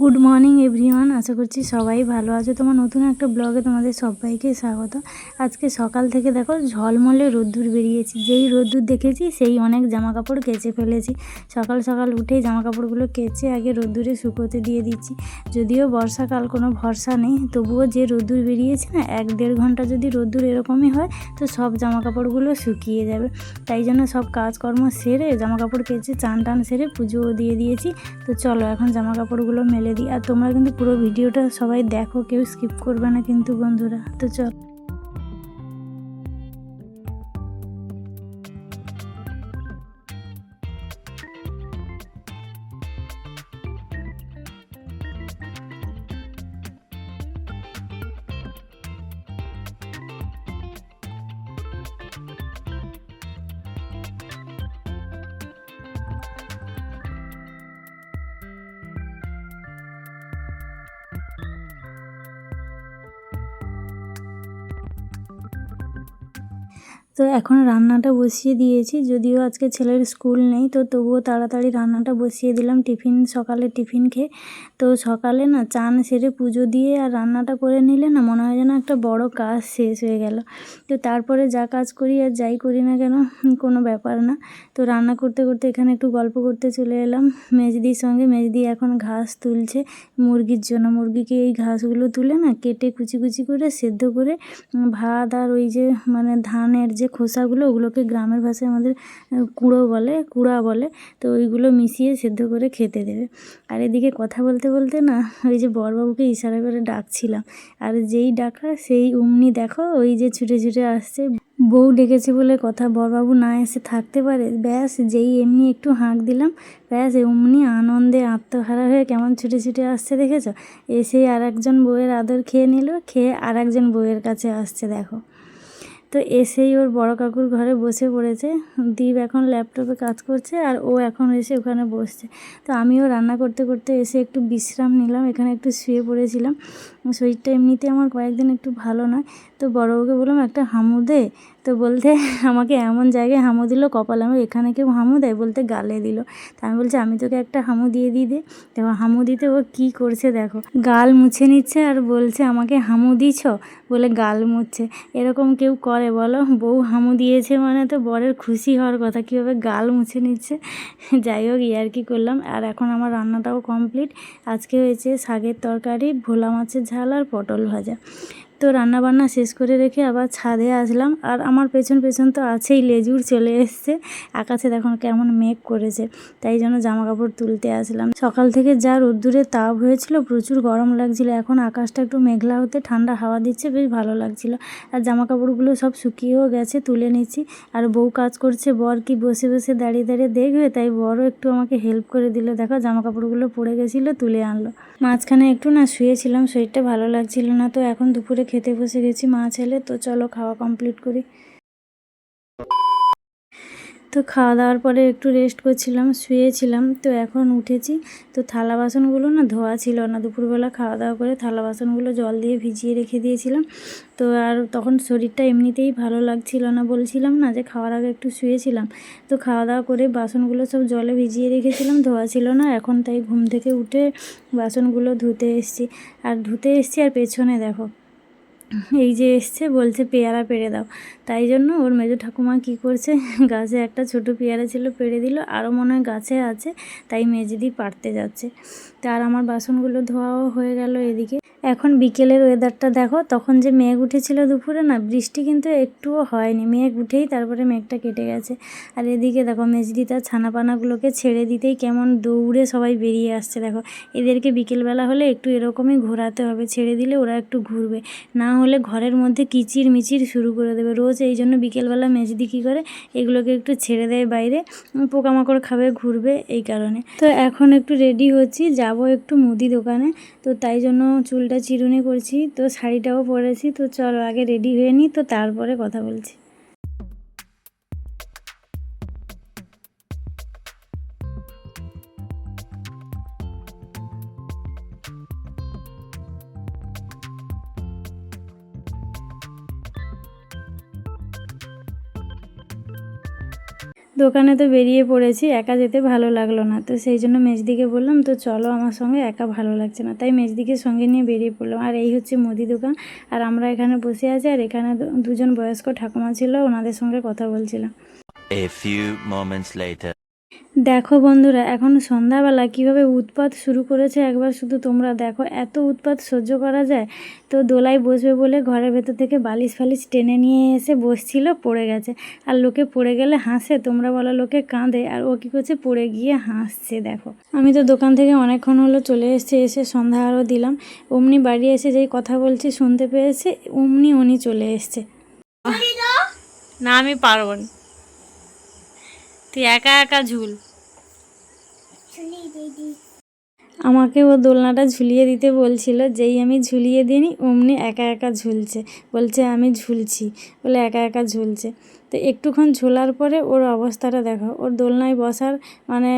Good morning everyone আশা করছি সবাই ভালো আছে। তোমার নতুন একটা ব্লগে তোমাদের সবাইকে স্বাগত। আজকে সকাল থেকে দেখো ঝলমলে রোদ্দুর বেরিয়েছি। যেই রোদ্দুর দেখেছি, সেই অনেক জামা কাপড় কেচে ফেলেছি। সকাল সকাল উঠেই জামা কাপড়গুলো কেচে আগে রোদ্দুরে শুকোতে দিয়ে দিচ্ছি। যদিও বর্ষাকাল কোনো ভরসা নেই, তবুও যে রোদ্দুর বেরিয়েছে না, এক দেড় ঘণ্টা যদি রোদ্দুর এরকমই হয়, তো সব জামা কাপড়গুলো শুকিয়ে যাবে। তাই জন্য সব কাজকর্ম সেরে জামা কাপড় কেচে চান টান সেরে পুজোও দিয়ে দিয়েছি। তো চলো এখন জামা কাপড়গুলো মেলে দিই। আর তোমরা কিন্তু পুরো ভিডিওটা সবাই দেখো, কেউ স্কিপ করবে না কিন্তু বন্ধুরা। তো চল। তো এখন রান্নাটা বসিয়ে দিয়েছি। যদিও আজকে ছেলের স্কুল নেই, তো তবুও তাড়াতাড়ি রান্নাটা বসিয়ে দিলাম। টিফিন, সকালে টিফিন খেয়ে, তো সকালে না চান সেরে পুজো দিয়ে আর রান্নাটা করে নিলে না মনে হয় যেন একটা বড় কাজ শেষ হয়ে গেল। তো তারপরে যা কাজ করি আর যাই করি না কেন, কোনো ব্যাপার না। তো রান্না করতে করতে এখানে একটু গল্প করতে চলে এলাম। মেজদির সঙ্গে, মেজদি এখন ঘাস তুলছে। মুরগির জন্য মুরগিকে এই ঘাসগুলো তুলে না কেটে কুচি কুচি করে সেদ্ধ করে, ভাত আর ওই যে মানে ধানের যে খোসাগুলো ওগুলোকে গ্রামের ভাষায় আমাদের কুড়ো বলে, কুড়া বলে, তো ওইগুলো মিশিয়ে সেদ্ধ করে খেতে দেবে। আর এদিকে কথা বলতে বলতে না, ওই যে বড়বাবুকে ইশারা করে ডাকছিলাম। আর যেই ডাকা সেই অমনি দেখো, ওই যে ছুটে ছুটে আসছে। বউ ডেকেছে বলে কথা বড়বাবু না এসে থাকতে পারে? ব্যাস, যেই এমনি একটু হাঁক দিলাম, ব্যাস অমনি আনন্দে আত্মহারা হয়ে কেমন ছুটে ছুটে আসছে দেখেছ? এসেই আর একজন বউয়ের আদর খেয়ে নিল, খেয়ে আর একজন বউয়ের কাছে আসছে, দেখো। তো এসেই ওর বড় কাকুর ঘরে বসে পড়েছে। দীপ এখন ল্যাপটপে কাজ করছে আর ও এখন এসে ওখানে বসছে। তো আমিও রান্না করতে করতে এসে একটু বিশ্রাম নিলাম, এখানে একটু শুয়ে পড়েছিলাম। শরীরটা এমনিতে আমার কয়েকদিন একটু ভালো নয়। তো বড়বাবুকে বললাম, একটা হামু দে। তো বলতে, আমাকে এমন জায়গায় হামু দিল, কপাল আমি এখানে কেউ হামু দেয়? বলতে, গালে দিল। তা আমি বলছি, আমি তোকে একটা হামু দিয়ে দিই দে। দেখো হামু দিতে ও কী করছে দেখো, গাল মুছে নিচ্ছে আর বলছে, আমাকে হামু দিছ? বলে, গাল মুছছে এরকম কেউ করে, বলো। বউ হামু দিয়েছে মানে তো বরের খুশি হওয়ার কথা, কীভাবে গাল মুছে নিচ্ছে? যাই হোক ইয়ার কি করলাম। আর এখন আমার রান্নাটাও কমপ্লিট। আজকে হয়েছে শাকের তরকারি, ভোলা মাছের ঝাল আর পটল ভাজা। তো রান্না বান্না শেষ করে রেখে আবার ছাদে আসলাম। আর আমার পেছন পেছন তো আছেই, লেজুর চলে এসছে। আকাশে দেখুন কেমন মেঘ করেছে, তাই জন্য জামা কাপড় তুলতে আসলাম। সকাল থেকে যা রোদ্দুরে তাপ হয়েছিল, প্রচুর গরম লাগছিল। এখন আকাশটা একটু মেঘলা হতে ঠান্ডা হাওয়া দিচ্ছে, বেশ ভালো লাগছিল। আর জামা কাপড়গুলো সব শুকিয়েও গেছে, তুলে নিচ্ছি। আর বউ কাজ করছে, বর কি বসে বসে দাঁড়িয়ে দাঁড়িয়ে দেখবে? তাই বড়ও একটু আমাকে হেল্প করে দিল। দেখো জামা কাপড়গুলো পড়ে গেছিল, তুলে আনলো। মাঝখানে একটু না শুয়েছিলাম, শরীরটা ভালো লাগছিল না। তো এখন দুপুরে খেতে বসে গেছি মা ছেলে, তো চলো খাওয়া কমপ্লিট করি। তো খাওয়া দাওয়ার পরে একটু রেস্ট করছিলাম, শুয়েছিলাম, তো এখন উঠেছি। তো থালা বাসনগুলো না ধোয়া ছিল না, দুপুরবেলা খাওয়া দাওয়া করে থালা বাসনগুলো জল দিয়ে ভিজিয়ে রেখে দিয়েছিলাম। তো আর তখন শরীরটা এমনিতেই ভালো লাগছিল না, বলছিলাম না যে খাওয়ার আগে একটু শুয়েছিলাম। তো খাওয়া দাওয়া করে বাসনগুলো সব জলে ভিজিয়ে রেখেছিলাম, ধোয়া ছিল না, এখন তাই ঘুম থেকে উঠে বাসনগুলো ধুতে এসছি। আর ধুতে এসছি আর পেছনে দেখো এই যে এসছে, বলছে পেয়ারা পেড়ে দাও। তাই জন্য ওর মেজো ঠাকুমা কি করছে, গাছে একটা ছোট পেয়ারা ছিল পেড়ে দিল আরও মনে হয় গাছে আছে, তাই মেজদি পারতে যাচ্ছে। তার আমার বাসনগুলো ধোয়াও হয়ে গেল এদিকে। এখন বিকেলের ওয়েদারটা দেখো, তখন যে মেঘ উঠেছিল দুপুরে না, বৃষ্টি কিন্তু একটুও হয়নি। মেঘ উঠেই তারপরে মেঘটা কেটে গেছে। আর এদিকে দেখো মেজদি তার ছানাপানাগুলোকে ছেড়ে দিতেই কেমন দৌড়ে সবাই বেরিয়ে আসছে, দেখো। এদেরকে বিকেলবেলা হলে একটু এরকমই ঘোরাতে হবে, ছেড়ে দিলে ওরা একটু ঘুরবে। না হলে ঘরের মধ্যে কিচির মিচির শুরু করে দেবে। রোজ এই জন্য বিকেলবেলা মেজদি কী করে, এগুলোকে একটু ছেড়ে দেয় বাইরে পোকামাকড় খাবে, ঘুরবে এই কারণে। তো এখন একটু রেডি হচ্ছি, যাব একটু মুদি দোকানে। তো তাই জন্য চুলটা চিরুনি করছি, তো শাড়িটাও পরেছি, তো চলো আগে রেডি হয়ে নিই, তো তারপরে কথা বলছি। দোকানে তো বেরিয়ে পড়েছি, একা যেতে ভালো লাগল না। তো সেই জন্য মেজদিকে বললাম, তো চলো আমার সঙ্গে, একা ভালো লাগছে না। তাই মেজদিকে সঙ্গে নিয়ে বেরিয়ে পড়লাম। আর এই হচ্ছে মুদি দোকান। আর আমরা এখানে বসে আছি, আর এখানে দুজন বয়স্ক ঠাকুমা ছিল, ওনাদের সঙ্গে কথা বলছিলাম। A few moments later. দেখো বন্ধুরা এখন সন্ধ্যাবেলা কীভাবে উৎপাত শুরু করেছে একবার শুধু তোমরা দেখো। এত উৎপাত সহ্য করা যায়? তো দোলায় বসবে বলে ঘরের ভেতর থেকে বালিশ ফালিশ টেনে নিয়ে এসে বসছিল পড়ে গেছে। আর লোকে পড়ে গেলে হাসে তোমরা বলো লোকে কাঁদে আর ও কী করছে? পড়ে গিয়ে হাসছে দেখো। আমি তো দোকান থেকে অনেকক্ষণ হলো চলে এসেছি এসে সন্ধ্যা আরও দিলাম। অমনি বাড়ি এসে যেই কথা বলছি শুনতে পেয়েছে অমনি উনি চলে এসছে। না আমি পারব না। তুই একা একা ঝুল। আমাকে ও দোলনাটা ঝুলিয়ে দিতে বলছিল যেই আমি ঝুলিয়ে দিইনি অমনি একা একা ঝুলছে। বলছে আমি ঝুলছি। বলে একা একা ঝুলছে। তো একটুক্ষণ ঝোলার পরে ওর অবস্থাটা দেখো। ওর দোলনায় বসার মানে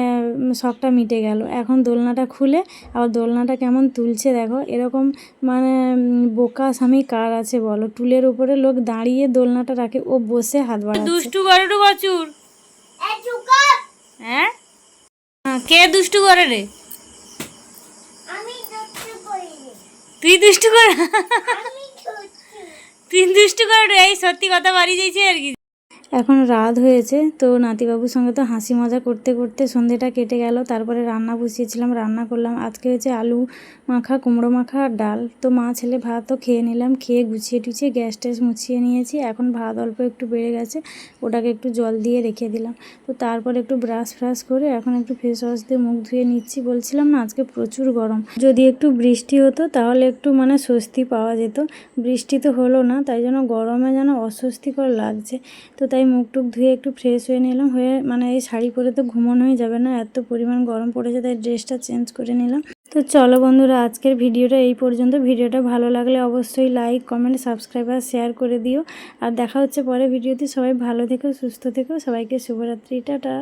শখটা মিটে গেল। এখন দোলনাটা খুলে আবার দোলনাটা কেমন তুলছে দেখো। এরকম মানে বোকা স্বামী কার আছে বলো? টুলের উপরে লোক দাঁড়িয়ে দোলনাটা রাখে। ও বসে হাত বাড়াচ্ছে। দুষ্টু হ্যাঁ হ্যাঁ, কে দুষ্টু করে রে? তুই দুষ্টু কর? তুই দুষ্টু কর রে এই সত্যি কথা বাড়ি যাইছে আর কি। এখন রাত হয়েছে, তো নাতিবাবুর সঙ্গে তো হাসি মজা করতে করতে সন্ধেটা কেটে গেল। তারপরে রান্না বসিয়েছিলাম, রান্না করলাম। আজকে হয়েছে আলু মাখা, কুমড়ো মাখা আর ডাল। তো মা, ছেলে ভাতও খেয়ে নিলাম, খেয়ে গুছিয়ে টুছিয়ে গ্যাস ট্যাস মুছিয়ে নিয়েছি। এখন ভাত অল্প একটু বেড়ে গেছে, ওটাকে একটু জল দিয়ে রেখে দিলাম। তো তারপর একটু ব্রাশ ফ্রাশ করে এখন একটু ফেস ওয়াশ দিয়ে মুখ ধুয়ে নিচ্ছি। বলছিলাম না, আজকে প্রচুর গরম। যদি একটু বৃষ্টি হতো তাহলে একটু মানে স্বস্তি পাওয়া যেত। বৃষ্টি তো হলো না, তাই জন্য গরমে যেন অস্বস্তিকর লাগছে। তো তাই মুখ টুক ধুয়ে একটু ফ্রেশ হয়ে নিলাম। হয়ে মানে এই শাড়ি পরে তো ঘুমানোই যাবে না, এত পরিমাণ গরম পড়েছে, তাই ড্রেসটা চেঞ্জ করে নিলাম। তো চলো বন্ধুরা, আজকের ভিডিওটা এই পর্যন্ত। ভিডিওটা ভালো লাগলে অবশ্যই লাইক কমেন্ট সাবস্ক্রাইব আর শেয়ার করে দিও। আর দেখা হচ্ছে পরে ভিডিওতে। সবাই ভালো থেকো, সুস্থ থেকো। সবাইকে শুভরাত্রিটা টাটা।